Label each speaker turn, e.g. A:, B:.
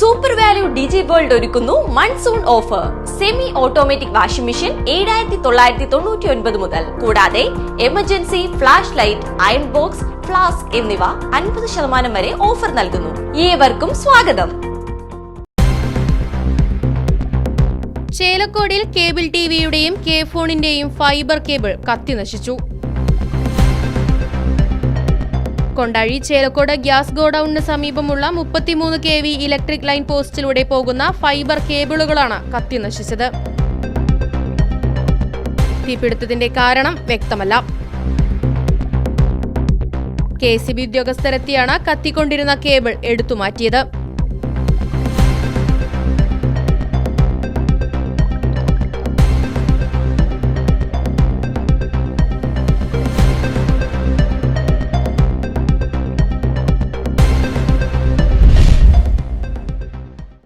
A: Super value digi world ഒരുക്കുന്നു. Monsoon offer semi automatic washing machine ഏഴായിരത്തി തൊള്ളായിരത്തി തൊണ്ണൂറ്റി ഒൻപത് മുതൽ. കൂടാതെ emergency flash light iron box flask എന്നിവ അൻപത് ശതമാനം വരെ ഓഫർ നൽകുന്നു. ഏവർക്കും സ്വാഗതം.
B: ചേലക്കോടിൽ കേബിൾ ടിവിയുടെയും കെ ഫോണിന്റെയും ഫൈബർ കേബിൾ കത്തിനശിച്ചു. കൊണ്ടാഴി ചേലക്കോട് ഗ്യാസ് ഗോഡൌണിന് സമീപമുള്ള മുപ്പത്തിമൂന്ന് കെ വി ഇലക്ട്രിക് ലൈൻ പോസ്റ്റിലൂടെ പോകുന്ന ഫൈബർ കേബിളുകളാണ് കത്തിനശിച്ചത് തീപിടുത്തത്തിന്റെ കാരണം വ്യക്തമല്ല. കെ സി ബി ഉദ്യോഗസ്ഥരെത്തിയാണ് കത്തിക്കൊണ്ടിരുന്ന കേബിൾ എടുത്തുമാറ്റിയത്.